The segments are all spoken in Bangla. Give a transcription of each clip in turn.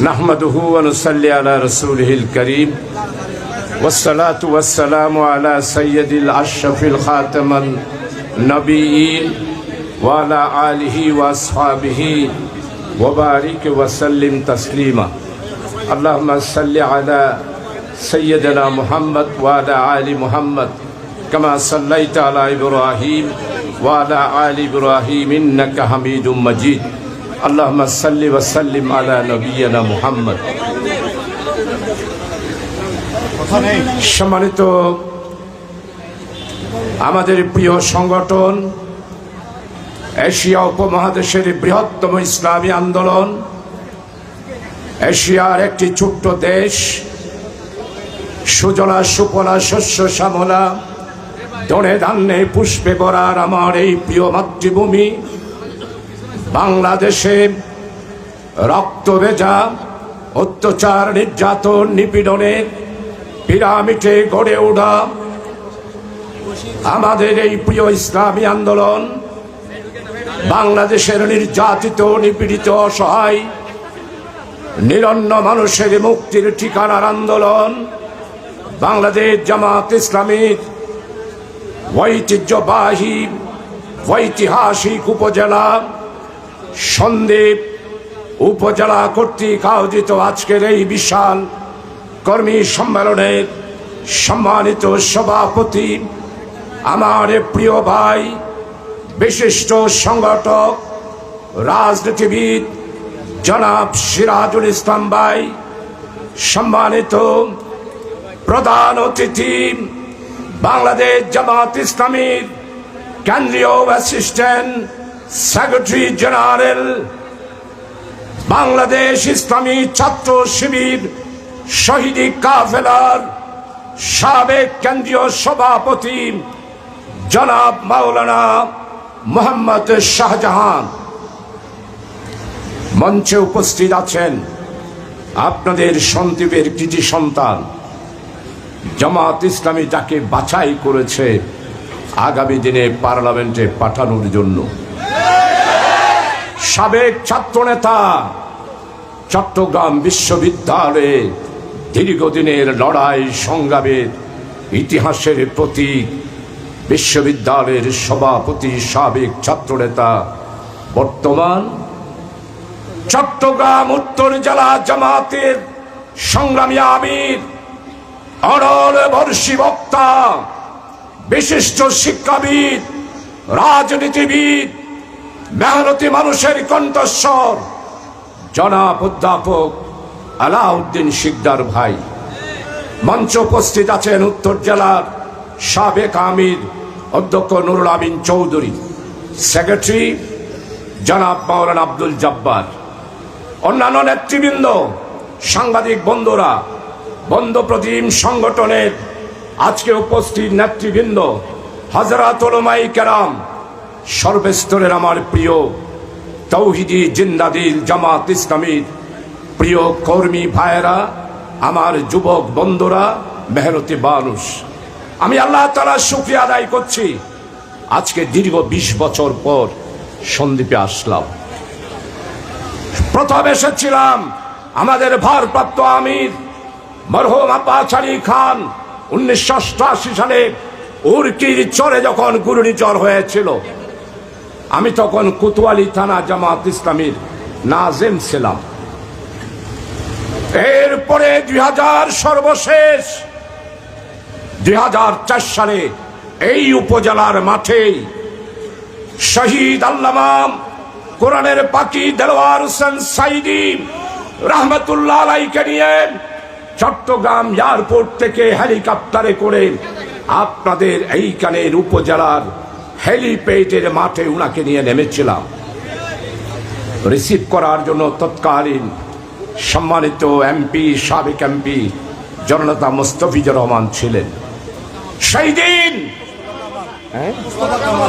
نحمده ونصلي على رسوله الكريم. والصلاة والسلام على سيد الأشرف الخاتم النبيين وعلى آله وأصحابه وبارك وسلم تسليما. اللهم صل على سيدنا محمد وعلى آل محمد كما صليت على إبراهيم وعلى آل إبراهيم إنك حميد مجيد. আল্লাহ সাল্লি ওয়াসাল্লিম আলা নবীনা মুহাম্মদ। সম্মানিত আমাদের প্রিয় সংগঠন, এশিয়া উপমহাদেশের বৃহত্তম ইসলামী আন্দোলন, এশিয়ার একটি ছোট্ট দেশ, সুজলা সুপলা শস্য শ্যামলা, ধনে ধান্যে পুষ্পে বরার আমার এই প্রিয় মাতৃভূমি বাংলাদেশে রক্ত ভেজা, অত্যাচার, নির্যাতন, নিপীড়নে পিরামিডে গড়ে ওঠা আমাদের এই প্রিয় ইসলামী আন্দোলন, বাংলাদেশের নির্যাতিত, নিপীড়িত, অসহায়, নিরন্ন মানুষের মুক্তির ঠিকানার আন্দোলন, বাংলাদেশ জামাত ইসলামীর ঐতিহ্যবাহী, ঐতিহাসিক উপজেলা সন্দ্বীপ উপজেলা কর্তৃক আয়োজিত আজকের এই বিশাল কর্মী সম্মেলনের সম্মানিত সভাপতি, আমার প্রিয় ভাই, বিশিষ্ট সংগঠক, রাজনীতিবিদ জনাব সিরাজুল ইসলাম ভাই, সম্মানিত প্রধান অতিথি, বাংলাদেশ জামাত ইসলামীর কেন্দ্রীয় অ্যাসিস্ট্যান্ট সেক্রেটারি জেনারেল বাংলাদেশ ইসলামী ছাত্র শিবির শহীদি কাফেলার সাবেক কেন্দ্রীয় সভাপতি জনাব মাওলানা মোহাম্মদ শাহজাহান মঞ্চে উপস্থিত আছেন আপনাদের সন্দ্বীপের কৃতি সন্তান। জামাত ইসলামী যাকে বাছাই করেছে, আগামী দিনে পার্লামেন্টে পাঠানোর জন্য। সাবেক ছাত্রনেতা চট্টগ্রাম বিশ্ববিদ্যালয়ে দীর্ঘদিনের লড়াই সংগ্রামের ইতিহাসের প্রতীক, বিশ্ববিদ্যালয়ের সভাপতি, সাবেক ছাত্রনেতা, বর্তমান চট্টগ্রাম উত্তর জেলা জামাতের সংগ্রামী আমির অরল বর্ষী বক্তা বিশিষ্ট শিক্ষাবিদ, রাজনীতিবিদ মেহনতি মানুষের কণ্ঠস্বর। জনাব অধ্যাপক আলাউদ্দিন শিকদার ভাই। মঞ্চ উপস্থিত আছেন উত্তর জেলার সাবেক আমির অধ্যক্ষ নুরুল আমিন চৌধুরী, সেক্রেটারি জনাব মাওলানা আব্দুল জব্বার। অন্যান্য নেতৃবৃন্দ, সাংবাদিক বন্ধুরা, বন্ধ প্রতিম সংগঠনের আজকে উপস্থিত নেতৃবৃন্দ হজরত ওলমাই কেরাম সর্বস্তরের আমার প্রিয় তৌহিদি জিন্দাদিল জামাত ইসলামীর প্রিয় কর্মী ভাইয়েরা, আমার যুবক বন্ধুরা, মেহনতি মানুষ। আমি আল্লাহ তালা শুক্রিয়া আদায় করছি। আজকে দীর্ঘ ২০ বছর পর সন্দীপে আসলাম। প্রথম এসেছিলাম আমাদের ভারপ্রাপ্ত আমির মরহুম আলী খান। উনিশশো অষ্টআশি সালে উর্কির চরে যখন গুরুনি জ্বর হয়েছিল আমি তখন কুতুয়ালি থানা জামাত ইসলামীর নাজেম ছিলাম। এরপরে দুই হাজার সর্বশেষ দুই হাজার চার সালে এই উপজেলার মাঠে শহীদ আল্লামাম কোরআনের পাখি দেলোয়ার হোসেন সাইদি রহমতুল্লাহ আলাইকে নিয়ে চট্টগ্রাম এয়ারপোর্ট থেকে হেলিকপ্টারে করে আপনাদের এইখানের উপজেলার হেলিপ্যাডের মাঠে উনাকে নিয়ে নেমেছিলাম। রিসিভ করার জন্য তৎকালীন সম্মানিত এমপি, সাবেক এমপি জননেতা মুস্তফিজুর রহমান ছিলেন। সেই দিন হ্যাঁ?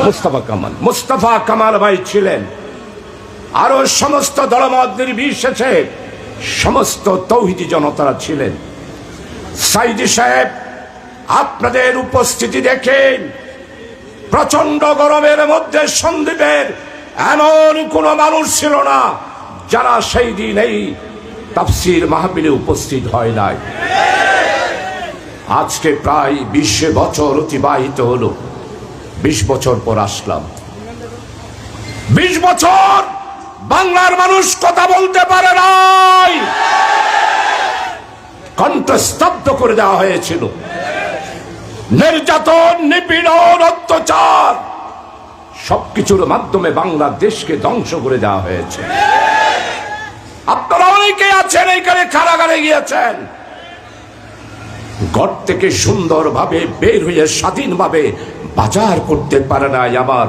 মুস্তফা কামাল মুস্তফা কামাল ভাই ছিলেন। আরও সমস্ত দলমত নির্বিশেষে সমস্ত তৌহিদি জনতারা ছিলেন। সাইদি সাহেব, আপনাদের উপস্থিতি দেখেন। প্রচণ্ড গরমের মধ্যে সন্দীপের এমন কোন মানুষ ছিল না যারা সেই দিন এই তাফসির মাহবিলে উপস্থিত হয় নাই। আজকে প্রায় বিশ বছর অতিবাহিত হলো। বিশ বছর পর আসলাম। বিশ বছর বাংলার মানুষ কথা বলতে পারে নাই। কণ্ঠস্তব্ধ করে দেওয়া হয়েছিল। নির্যাতন, নিপীড়ন, অত্যাচার, সবকিছুর মাধ্যমে বাংলাদেশকে ধ্বংস করে দেওয়া হয়েছে। আপনারা অনেকে আছেন এইখানে কারাগারে গিয়েছেন। ঘর থেকে সুন্দরভাবে বের হয়ে, স্বাধীনভাবে বাজার করতে পারে নাই আমার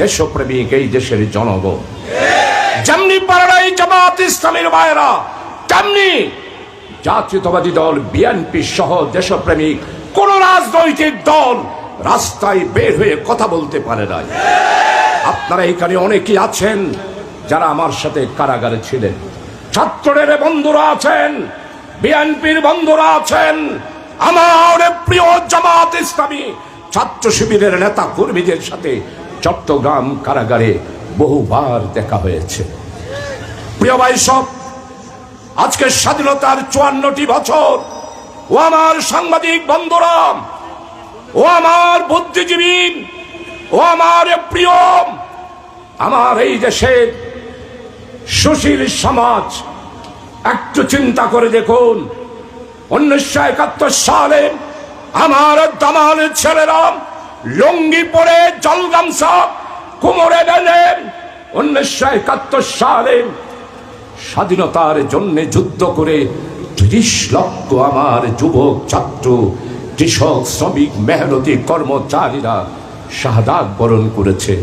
দেশপ্রেমিক এই দেশের জনগণ। যেমনি পারে নাই জামাত ইসলামের তেমনি জাতীয়তাবাদী দল, বিএনপি সহ দেশপ্রেমিক কোন রাজনৈতিক দল রাস্তায় বের হয়ে কথা বলতে পারে না আপনারা এখানে অনেকেই আছেন যারা আমার সাথে কারাগারে ছিলেন। ছাত্রদের বন্ধুরা আছেন, বিএনপির বন্ধুরা আছেন, আমার প্রিয় জামাত ইসলামী ছাত্র শিবিরের নেতা কর্মীদের সাথে চট্টগ্রাম কারাগারে বহুবার দেখা হয়েছে। প্রিয় ভাই সব, আজকে স্বাধীনতার চুয়ান্নটি বছর ও আমার সাংবাদিক বন্ধুরা ও আমার বুদ্ধিজীবী, ও আমার প্রিয়, আমার এই দেশের সুশীল সমাজ, একটু চিন্তা করে দেখুন। উনিশশো একাত্তর সালে আমার দামাল ছেলেরা লুঙ্গি পরে জলগামসা কোমরে বেঁধে উনিশশো একাত্তর সালে স্বাধীনতার জন্য যুদ্ধ করে তিরিশ লক্ষ আমার যুবক ছাত্র, কৃষক, শ্রমিক, মেহনতি, কর্মচারীরা শাহাদাত বরণ করেছে।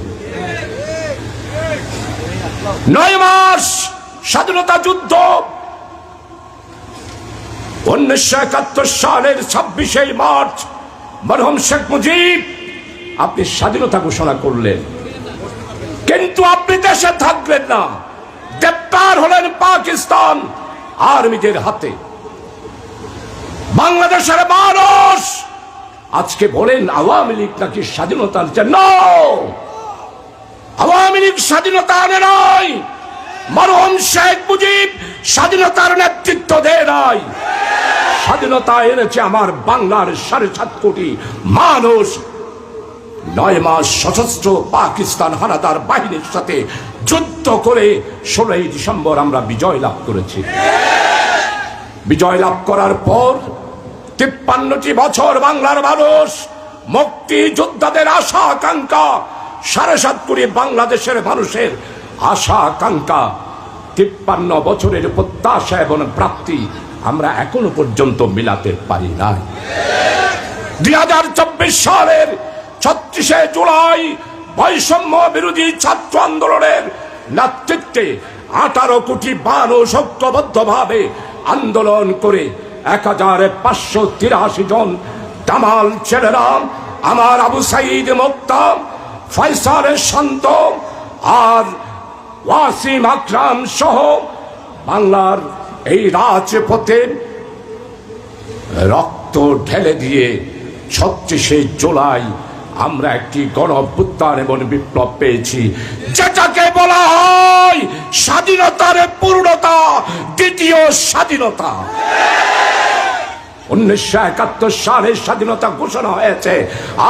নয় মাস স্বাধীনতা যুদ্ধ। উনিশশো একাত্তর সালের ছাব্বিশে মার্চ, মরহম শেখ মুজিব, আপনি স্বাধীনতা ঘোষণা করলেন। কিন্তু আপনি দেশে থাকলেন না। গ্রেপ্তার হলেন পাকিস্তান আর্মিদের হাতে। বাংলাদেশের মানুষ। আজকে বলেন আওয়ামী লীগ নাকি স্বাধীনতার জন্য আওয়ামী লীগ স্বাধীনতা আনে নাই। মরহম শেখ মুজিব স্বাধীনতার নেতৃত্ব দেয় নাই। স্বাধীনতা এনেছে আমার বাংলার সাড়ে সাত কোটি মানুষ। নয় মাস সশস্ত্র পাকিস্তান হানাদার বাহিনীর সাথে যুদ্ধ করে ষোলোই ডিসেম্বর আমরা বিজয় লাভ করেছি। বিজয় লাভ করার পর তিপ্পান্নটি বছর বাংলার মানুষ মুক্তি যোদ্ধাদের আশা আকাঙ্ক্ষা, সাড়ে সাত কোটি বাংলাদেশের মানুষের আশা আকাঙ্ক্ষা। তিপ্পান্ন বছরের প্রত্যাশা এবং প্রাপ্তি আমরা এখনও পর্যন্ত মিলাতে পারি নাই। দুই হাজার চব্বিশ সালের ছত্রিশে জুলাই বৈষম্য বিরোধী ছাত্র আন্দোলনের নেতৃত্বে আঠারো কোটি মানুষ ঐক্যবদ্ধ ভাবে আন্দোলন করে এক হাজার পাঁচশো তিরাশি জন দামাল ছেলেরা, আমার আবু সাইদ মোক্তাম ফয়সালের শান্ত আর ওয়াসিম আকরাম সহ বাংলার এই রাজপথে রক্ত ঢেলে দিয়ে ছত্রিশে জুলাই আমরা একটি গণ অভ্যুত্থান এবং বিপ্লব পেয়েছি। যেটাকে বলা হয় স্বাধীনতার পূর্ণতা, দ্বিতীয় স্বাধীনতা। উনিশশো একাত্তর সালে স্বাধীনতা ঘোষণা হয়েছে।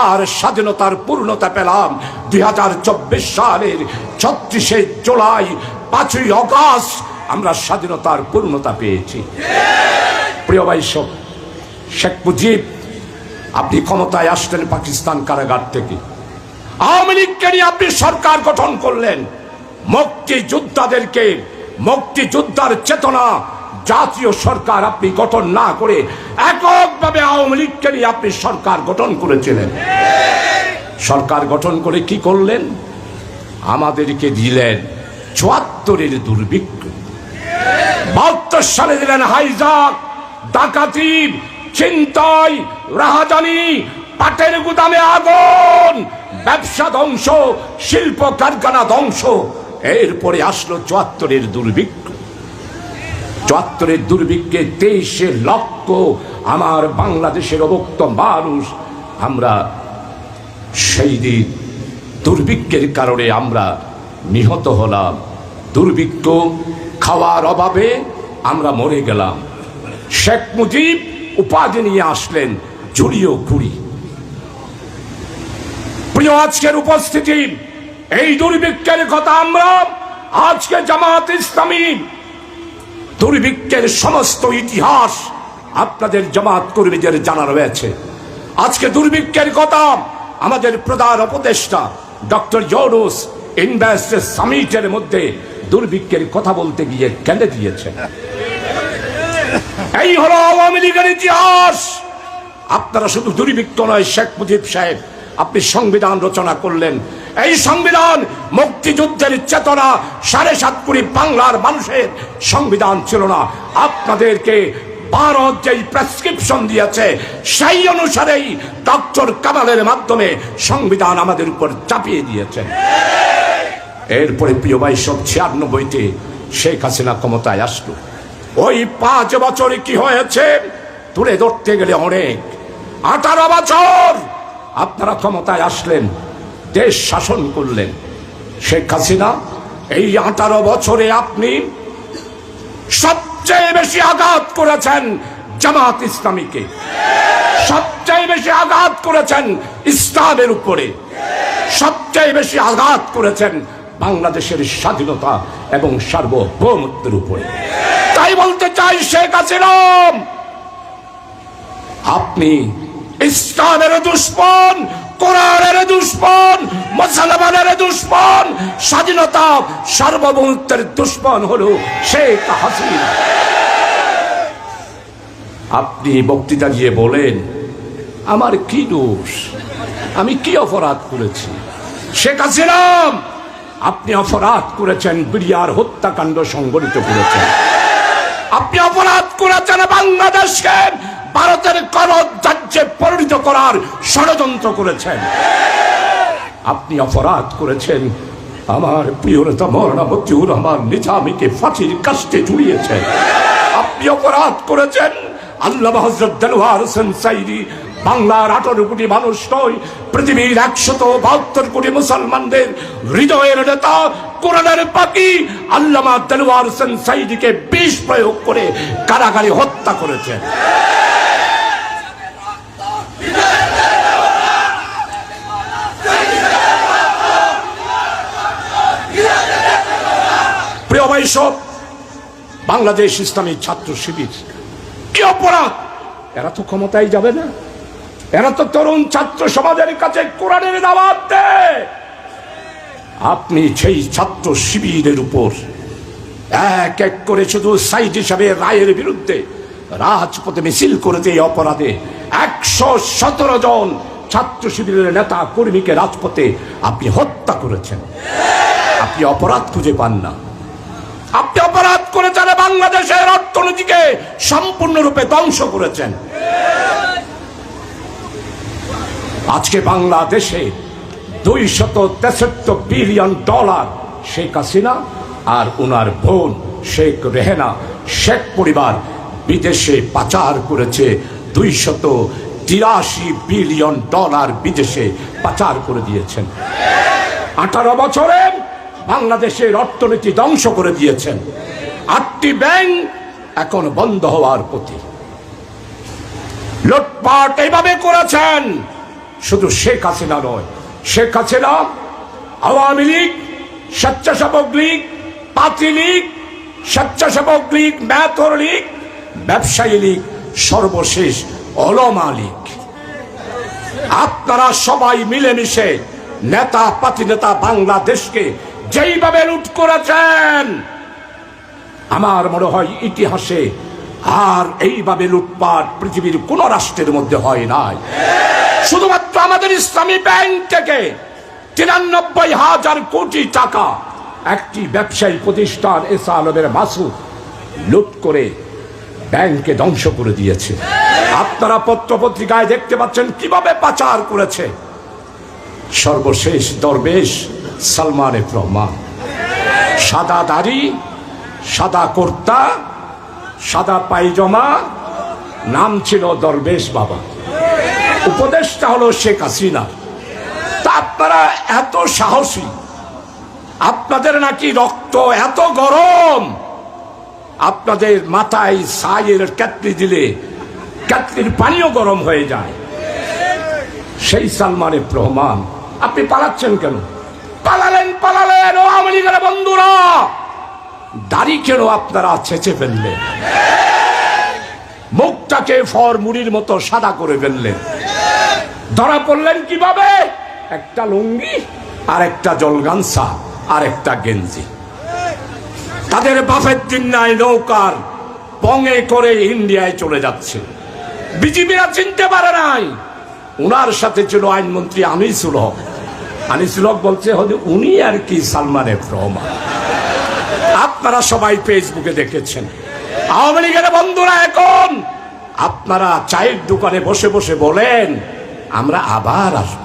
আর স্বাধীনতার পূর্ণতা পেলাম দুই হাজার চব্বিশ সালের ছত্রিশে জুলাই, পাঁচই অগাস্ট। আমরা স্বাধীনতার পূর্ণতা পেয়েছি। প্রিয় ভাইসব শেখ মুজিব, আপনি ক্ষমতায় আসলেন পাকিস্তান কারাগার থেকে। আওয়ামী লীগকে নিয়ে আপনি সরকার গঠন করলেন। মুক্তি যোদ্ধাদেরকে মুক্তি যোদ্ধার চেতনা জাতীয় সরকার আপনি গঠন না করে এককভাবে আওয়ামী লীগকে নিয়ে আপনি সরকার গঠন করেছিলেন। সরকার গঠন করে কি করলেন? আমাদেরকে দিলেন চুয়াত্তরের দুর্ভিক্ষ। বাহাত্তর সালে দিলেন হাইজাক ডাকাতি চিন্তাই, রাহাজানি, পাটের গুদামে আগুন, ব্যবসা ধ্বংস, শিল্প কারখানা ধ্বংস। এরপরে আসলো চুয়াত্তরের দুর্ভিক্ষ। চুয়াত্তরের দুর্ভিক্ষে তেইশে লক্ষ আমার বাংলাদেশের অবক্ত মানুষ। আমরা সেই দিন দুর্ভিক্ষের কারণে আমরা নিহত হলাম। দুর্ভিক্ষ খাওয়ার অভাবে আমরা মরে গেলাম। শেখ মুজিব উপাধি নিয়ে আসলেন জড়িয়ে কুড়ি প্রিয়, আজকের উপস্থিতি, এই দুর্ভিক্ষের কথা আমরা আজকে জামাত ইসলামী দুর্ভিক্ষের সমস্ত ইতিহাস আপনাদের জামাত কর্মীদের জানা রয়েছে আজকে দুর্ভিক্ষের কথা আমাদের প্রধান উপদেষ্টা ডক্টর জৌরুস ইনভেস্ট সামিটের মধ্যে দুর্ভিক্ষের কথা বলতে গিয়ে কেঁদে দিয়েছে এই হলো আওয়ামী লীগের ইতিহাস। আপনারা শুধু দুর্ভিক্ষ নয়, শেখ মুজিব সাহেব আপনি সংবিধান রচনা করলেন। এই সংবিধান মুক্তিযুদ্ধের চেতনা সাড়ে সাত কোটি বাংলার মানুষের সংবিধান ছিল না। আপনাদেরকে ভারত যেই প্রেসক্রিপশন দিয়েছে, সেই অনুসারেই ডক্টর কামালের মাধ্যমে সংবিধান আমাদের উপর চাপিয়ে দিয়েছে। এরপরে প্রিয় ভাই, সব ছিয়ানব্বইতে শেখ হাসিনা ক্ষমতায় আসলো। ওই পাঁচ বছরে কি হয়েছে? তুলে ধরতে গেলে অনেক। আঠারো বছর আপনারা ক্ষমতায় আসলেন, দেশ শাসন করলেন। শেখ হাসিনা, এই আঠারো বছরে আপনি সবচেয়ে বেশি আঘাত করেছেন জামাত ইসলামীকে। সবচেয়ে বেশি আঘাত করেছেন ইসলামের উপরে। সবচেয়ে বেশি আঘাত করেছেন বাংলাদেশের স্বাধীনতা এবং সার্বভৌমত্বের উপরে। তাই বলতে চাই, শেখ হাসিনা, আপনি ইসলামের দুশ্মন, কোরআনের দুশ্মন, মুসলমানের দুশ্মন, স্বাধীনতা সার্বভৌমত্বের দুশ্মন হলো শেখ হাসিনা। আপনি বক্তৃতা দিয়ে বলেন, আমার কি দোষ? আমি কি অপরাধ করেছি? শেখ হাসিনা, আপনি অপরাধ করেছেন বিরিয়ার হত্যাকাণ্ড সংগঠিত করেছেন। আপনি অপরাধ করেছেন বাংলাদেশকে ভারতের করজ্জাজ্যে পরিণত করার ষড়যন্ত্র করেছেন। আপনি অপরাধ করেছেন। আমার প্রিয় নেতা মতিউর রহমান নিজামীকে ফাঁসির কাস্টে জুড়িয়েছেন। আপনি অপরাধ করেছেন। আল্লাহ হজরত হোসেন সাইদি, বাংলার কোটি মানুষ নয়, পৃথিবীর বাহাত্তর কোটি মুসলমানদের হৃদয়ের হোসেন সাইদিকে প্রয়োগ করে কারাগারে হত্যা করেছেন। সব বাংলাদেশ ইসলামী ছাত্র শিবির। কি অপরাধ? এরা তো ক্ষমতায় যাবে না। এরা তো তরুণ ছাত্র সমাজের কাছে কোরআনের দাওয়াত দেয়। আপনি সেই ছাত্র শিবিরের উপর এক এক করে শুধু সাইড হিসাবে রায়ের বিরুদ্ধে রাজপথে মিছিল করেছে এই অপরাধে একশো সতেরো জন ছাত্র শিবিরের নেতা কর্মীকে রাজপথে আপনি হত্যা করেছেন। আপনি অপরাধ খুঁজে পান না। আপনি অপরাধ করেছেন বাংলাদেশের অর্থনীতিকে সম্পূর্ণরূপে ধ্বংস করেছেন। আজকে বাংলাদেশে দুই শত তেষট্টি বিলিয়ন ডলার শেখ হাসিনা আর ওনার বোন শেখ রেহেনা, শেখ পরিবার বিদেশে পাচার করেছে। দুই শত তিরাশি বিলিয়ন ডলার বিদেশে পাচার করে দিয়েছেন। আঠারো বছরে বাংলাদেশের অর্থনীতি ধ্বংস করে দিয়েছেন। আটটি ব্যাংক এখন বন্ধ হওয়ার প্রতি লুটপাট এইভাবে করেছেন। শুধু শেখ হাসিনা নয়, শেখ হাসিনা, আওয়ামী লীগ, স্বেচ্ছাসেবক লীগ পাতি লীগ, স্বেচ্ছাসেবক লীগ, ম্যাথর লীগ, ব্যবসায়ী লীগ, সর্বশেষ অলমা লীগ। আপনারা সবাই মিলেমিশে নেতা পাতি নেতা বাংলাদেশকে যেইভাবে লুট করেছেন, আমার মনে হয় ইতিহাসে আর এইভাবে লুটপাট পৃথিবীর কোন রাষ্ট্রের মধ্যে হয় নাই। শুধুমাত্র আমাদের ইসলামী ব্যাংক থেকে তিরানব্বই হাজার কোটি টাকা একটি ব্যবসায়ী প্রতিষ্ঠান এস আলমের মাসুদ লুট করে ব্যাংকে ধ্বংস করে দিয়েছে। আপনারা পত্র পত্রিকায় দেখতে পাচ্ছেন কীভাবে পাচার করেছে। সর্বশেষ দরবেশ সালমান এফ রহমান সাদা দাড়ি, সাদা কর্তা, সাদা পায়জমা, নাম ছিল দরবেশ বাবা। উপদেশটা হলো শেখ হাসিনা। তা আপনারা এত সাহসী, আপনাদের নাকি রক্ত এত গরম। আপনাদের মাথায় সাইয়ের ক্যাটলি দিলে ক্যাটলির পানিও গরম হয়ে যায়। সেই সালমানের রহমান আপনি পালাচ্ছেন কেন? পালালেন পালালেন। ও আমেরিকার বন্ধুরা, দাড়ি কেন আপনারা ছেঁচে ফেললেন মুখটাকে ফর মুড়ির মতো সাদা করে ফেললেন ধরা পড়লেন কীভাবে? একটা লুঙ্গি, আর একটা জলগানসা আর একটা গেঞ্জি। তাদের বাফের দিন নাই, নৌকার পঙে করে ইন্ডিয়ায় চলে যাচ্ছে। বিজেপিরা চিনতে পারে নাই। উনার সাথে ছিল আইনমন্ত্রী আনিসুল হক। আনিসুল হক বলছে হয়তো উনি আর কি সালমান এফ রহমান আপনারা সবাই ফেসবুকে দেখেছেন। আওয়ামী লীগের বন্ধুরা এখন, আপনারা চায়ের দোকানে বসে বসে বলেন, আমরা আবার আসব।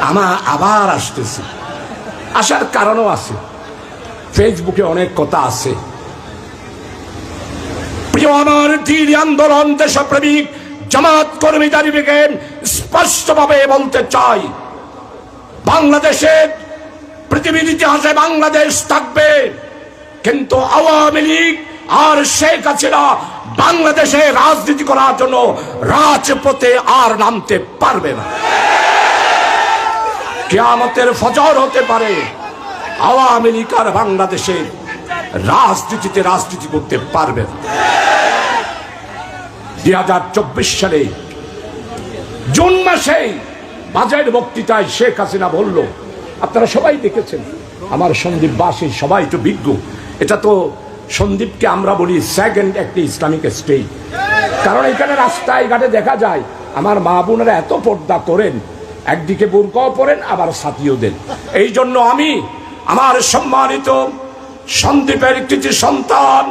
আমা আবার আসতেছি। আসার কারণও আছে। ফেসবুকে অনেক কথা আছে। প্রিয় আমার তীর আন্দোলন, দেশপ্রেমিক, জামাত কর্মী দাঁড়িয়ে স্পষ্টভাবে বলতে চাই বাংলাদেশের পৃথিবীর ইতিহাসে বাংলাদেশ থাকবে। কিন্তু আওয়ামী লীগ আর শেখ হাসিনা বাংলাদেশে রাজনীতি করার জন্য রাজপথে আর নামতে পারবে না। কেয়ামতের ফজর হতে পারে, আওয়ামী লীগ আর বাংলাদেশে রাজনীতিতে রাজনীতি করতে পারবে না। দুই হাজার চব্বিশ সালে জুন মাসে বাজেট বক্তৃতায় শেখ হাসিনা বলল, আপনারা সবাই দেখেছেন, আমার সন্দীপবাসী সবাই তো বিজ্ঞ। এটা তো সন্দীপকে আমরা বলি সেকেন্ড একটি ইসলামিক স্টেট কারণ এখানে রাস্তায় ঘাটে দেখা যায়, আমার মা বোনেরা এত পর্দা করেন, একদিকে বোরকাও পড়েন আবার সাথীও দেন। এই জন্য আমি আমার সম্মানিত সন্দীপের কিছু সন্তান,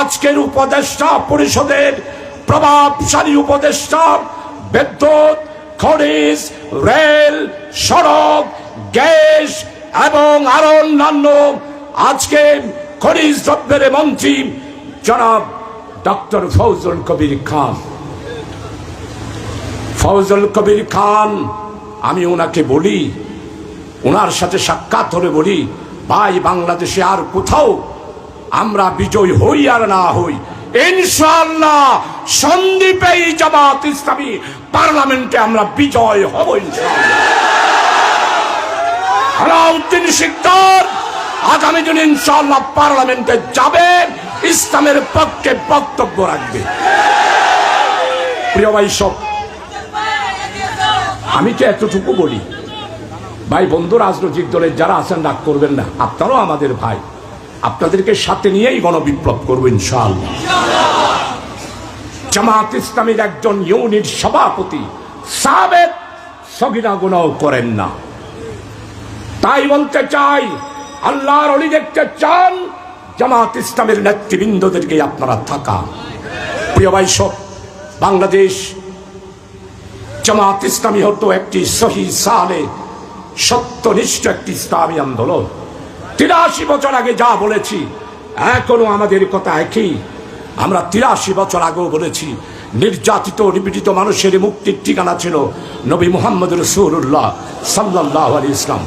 আজকের উপদেষ্টা পরিষদের প্রভাবশালী উপদেষ্টা বিদ্যুৎ খনিজ, রেল, সড়ক, গ্যাস এবং আরও অন্যান্য আজকে খনিজ দ্রব্যের মন্ত্রী জনাব ডক্টর ফৌজুল কবির খান। ফৌজুল কবির খান, আমি ওনাকে বলি, ওনার সাথে সাক্ষাৎ হলে বলি, ভাই বাংলাদেশে আর কোথাও আমরা বিজয় হই আর না হই ইনশাআল্লাহ সন্দীপেই জামাত ইসলামী পার্লামেন্টে আমরা বিজয় হব আলাউদ্দিন শিকদার আগামী দিন ইনশাআল্লাহ পার্লামেন্টে যাবে, ইসলামের পক্ষে বক্তব্য রাখবে। প্রিয় ভাই সব, আমি তো এতটুকু বলি, ভাই বন্ধু, রাজনৈতিক দলের যারা আছেন, রাগ করবেন না। আপনারাও আমাদের ভাই। আপনাদেরকে সাথে নিয়েই গণবিপ্লব করব ইনশাআল্লাহ। জামাত ইসলামের একজন ইউনিট সভাপতি সাবেক সগিনা গুণাও করেন না। তাই বলতে চাই, আল্লাহর অলি দেখতে চান, জামাত ইসলামের নেতৃবৃন্দদেরকে আপনারা থাকা। প্রিয় ভাই সব, বাংলাদেশ জামাত ইসলামী হতো একটি সহি সালে সত্যনিষ্ঠ একটি ইসলামী আন্দোলন। তিরাশি বছর আগে যা বলেছি, এখনও আমাদের কথা একই। আমরা তিরাশি বছর আগেও বলেছি, নির্যাতিত, নিপীড়িত মানুষের মুক্তির ঠিকানা ছিল নবী মোহাম্মদ রসুল্লাহ সাল্লাহ আলী ইসলাম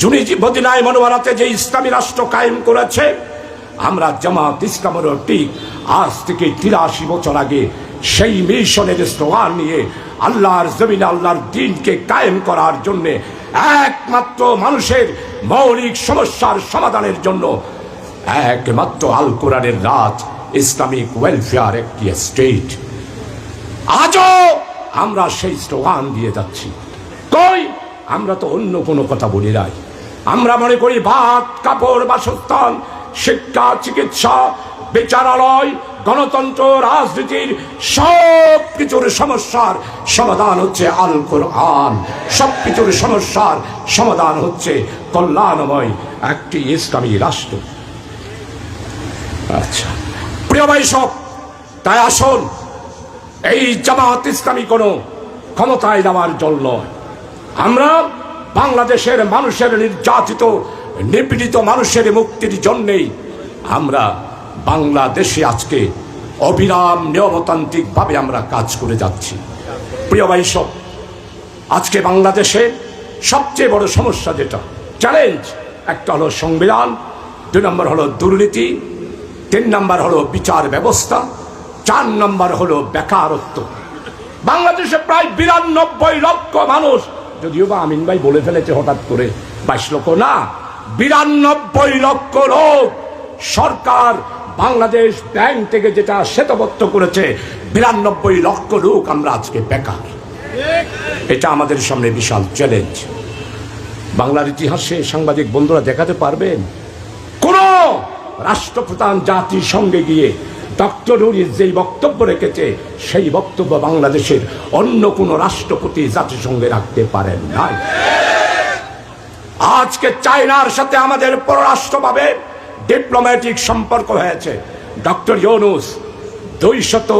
যিনি মদিনায় মনোয়ারাতে যে ইসলামী রাষ্ট্র কায়েম করেছে, আমরা জামাত ইসলামের ঠিক আজ থেকে তিরাশি বছর আগে সেই মিশনের স্লোগান নিয়ে আল্লাহর জমিনে, আল্লাহর দিনকে কায়েম করার জন্য একমাত্র মানুষের মৌলিক সমস্যার সমাধানের জন্য একমাত্র আল কোরআনের রাজ ইসলামিক ওয়েলফেয়ার একটি স্টেট। আজও আমরা সেই স্লোগান দিয়ে যাচ্ছি। কই? আমরা তো অন্য কোনো কথা বলি নাই। আমরা মনে করি ভাত, কাপড়, বাসস্থান, শিক্ষা, চিকিৎসা, বিচারালয় গণতন্ত্র, রাজনীতির সব কিছুর সমস্যার সমাধান হচ্ছে আল কোরআন সব কিছুর সমস্যার সমাধান হচ্ছে কল্যাণময় একটি ইসলামী রাষ্ট্র। আচ্ছা। প্রিয় ভাই সব, তাই আসুন, এই জামাত ইসলামী কোনো ক্ষমতায় যাওয়ার জল নয়। আমরা বাংলাদেশের মানুষের নির্যাতিত, নিপীড়িত মানুষের মুক্তির জন্যেই আমরা বাংলাদেশে আজকে অবিরাম নিয়মতান্ত্রিকভাবে আমরা কাজ করে যাচ্ছি। প্রিয় ভাই সব, আজকে বাংলাদেশে সবচেয়ে বড় সমস্যা যেটা চ্যালেঞ্জ একটা হলো সংবিধান, দুই নম্বর হলো দুর্নীতি, তিন নম্বর হলো বিচার ব্যবস্থা, চার নম্বর হলো বেকারত্ব। বাংলাদেশে প্রায় বিরানব্বই লক্ষ মানুষ, যদিও বা আমিন ভাই বলে ফেলেছে হঠাৎ করে, বাইশ লক্ষ না, বিরানব্বই লক্ষ লোক সরকার বাংলাদেশ ব্যাংক থেকে যেটা শ্বেতবদ্ধ করেছে, বিরানব্বই লক্ষ লোক আমরা আজকে বেকার। এটা আমাদের সামনে বিশাল চ্যালেঞ্জ বাংলার ইতিহাসে সাংবাদিক বন্ধুরা দেখাতে পারবেন, কোন রাষ্ট্রপ্রধান জাতির সঙ্গে গিয়ে ডক্টর নুরিস যেই বক্তব্য রেখেছে, সেই বক্তব্য বাংলাদেশের অন্য কোনো রাষ্ট্রপতি জাতিসংঘে রাখতে পারেন নাই। আজকে চায়নার সাথে আমাদের পররাষ্ট্রভাবে ডিপ্লোম্যাটিক সম্পর্ক হয়েছে। ডক্টর ইউনুস, দুইশত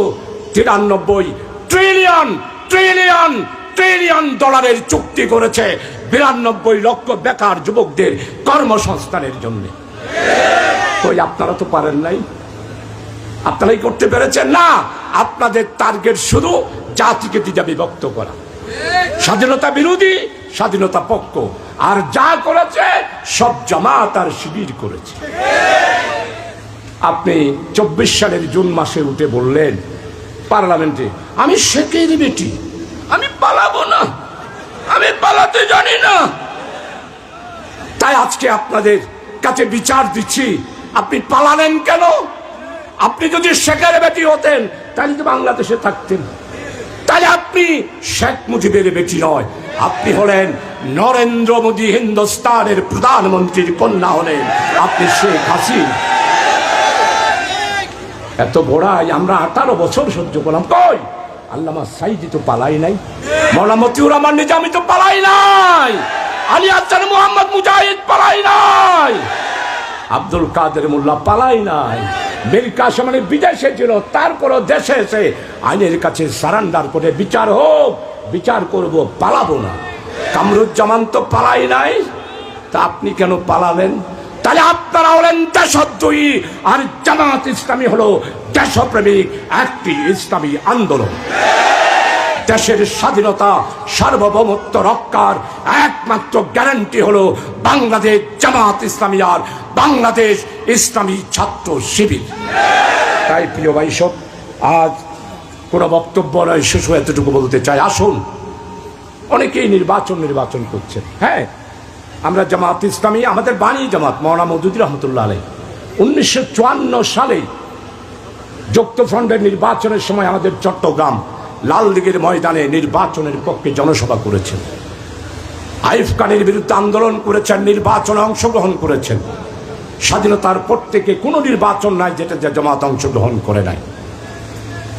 তিরানব্বই ট্রিলিয়ন ট্রিলিয়ন ট্রিলিয়ন ডলারের চুক্তি করেছে বিরানব্বই লক্ষ বেকার যুবকদের কর্মসংস্থানের জন্য। কই, আপনারা তো পারেন নাই? আপনারাই করতে পেরেছেন? না, আপনাদের টার্গেট শুধু জাতিকে দ্বিধা বিভক্ত করা। স্বাধীনতা বিরোধী, স্বাধীনতা পক্ষ। আর যা করেছে, সব জামাত আর শিবির করেছে। আপনি চব্বিশ সালের জুন মাসে উঠে বললেন, পার্লামেন্টে আমি শেখের বেটি আমি পালাবো না, আমি পালাতে জানি না। তাই আজকে আপনাদের কাছে বিচার দিচ্ছি, আপনি পালালেন কেন? আপনি যদি শেখের বেটি হতেন, তাহলে তো বাংলাদেশে থাকতেন? তাহলে আপনি শেখ মুজিবের বেটি নয় আপনি হলেন নরেন্দ্র মোদী হিন্দুস্তানের প্রধানমন্ত্রীর কন্যা হলেন। আপনি শেখ হাসিনা। এত বড়াই আমরা আঠারো বছর সহ্য করলাম। কই? আল্লামা সাইদি তো পালাই নাই। মৌলা মতিউর রহমান নিজামি তো পালাই নাই। আলী হাসান মোহাম্মদ মুজাহিদ পালাই নাই। আব্দুল কাদের মোল্লা পালাই নাই। মীর কাসেম বিদেশে ছিল, তারপরও দেশে এসে আইনের কাছে সারান্ডার করে বিচার হোক। বিচার করব, পালাবো না। কামরুজ্জামান তো পালাই নাই, তা আপনি কেন পালালেন? তাহলে আপনারা হলেন দেশদ্রোহী, আর জামাত ইসলামী হলো দেশপ্রেমিক, একটি ইসলামী আন্দোলন। দেশের স্বাধীনতা, সার্বভৌমত্ব রক্ষার একমাত্র গ্যারান্টি হলো বাংলাদেশ জামাত ইসলামী আর বাংলাদেশ ইসলামী ছাত্র শিবির। তাই প্রিয় ভাই সব, আজ কোনো বক্তব্য নয় শিশু এতটুকু বলতে চাই। আসুন, অনেকেই নির্বাচন নির্বাচন করছেন। হ্যাঁ আমরা জামাত ইসলামী, আমাদের বাণী জামাত, মৌলানা মদুদি রহমতুল্লাহ আলাই উনিশশো চুয়ান্ন সালে যুক্তফ্রন্টের নির্বাচনের সময় আমাদের চট্টগ্রাম লাল দিঘির ময়দানে নির্বাচনের পক্ষে জনসভা করেছেন। আইফ খানের বিরুদ্ধে আন্দোলন করেছেন, নির্বাচনে অংশগ্রহণ করেছেন। স্বাধীনতার পর থেকে কোনো নির্বাচন নাই যেটা জামাত অংশগ্রহণ করে নাই।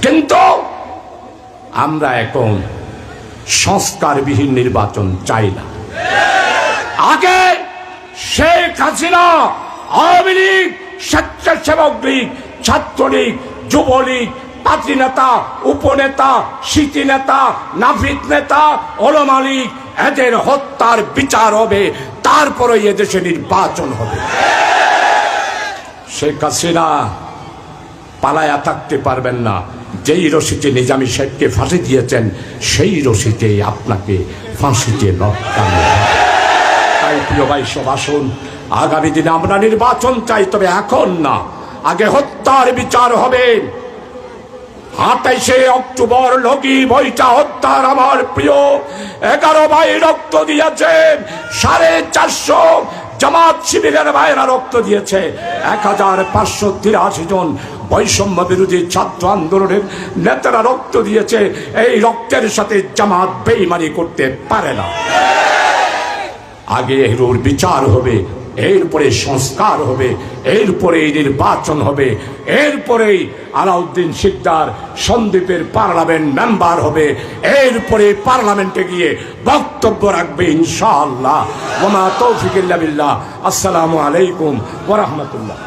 কিন্তু আমরা এখন সংস্কারবিহীন নির্বাচন চাই না। আগে শেখ হাসিনা, আওয়ামী লীগ, স্বেচ্ছাসেবক লীগ, ছাত্রলীগ, যুবলীগ পাত্রী নেতা, উপনেতা স্মৃতি নেতা নাফিদ নেতা, ওলমা লীগ, এদের হত্যার বিচার হবে, তারপরে এদেশে নির্বাচন হবে। শেখ হাসিনা পালায়া থাকতে পারবেন না। যেই রশিতে নিজামী শেখকে ফাঁসি দিয়েছেন, সেই রশিতে আপনাকে ফাঁসিতে লটকানো তাই প্রিয় ভাই, সব আসুন। আগামী দিনে আমরা নির্বাচন চাই, তবে এখন না। আগে হত্যার বিচার হবে। আঠাইশে অক্টোবর লগি বইটা হত্যার আমার প্রিয়। এগারো ভাই রক্ত দিয়েছেন, সাড়ে চারশো জামাত শিবিরের ভাইরা রক্ত দিয়েছে। এক হাজার পাঁচশো তিরাশি জন বৈষম্য বিরোধী ছাত্র আন্দোলনের নেতারা রক্ত দিয়েছে, এই রক্তের সাথে জামাত বেইমানি করতে পারে না। আগে এর বিচার হবে, এরপরে সংস্কার হবে, এরপরে নির্বাচন হবে, এরপরেই আলাউদ্দিন সিকদার সন্দীপের পার্লামেন্ট মেম্বার হবে, এরপরে পার্লামেন্টে গিয়ে বক্তব্য রাখবে ইনশাআল্লাহ। ওমা তৌফিক আসসালামু আলাইকুম ওরহমতুল্লাহ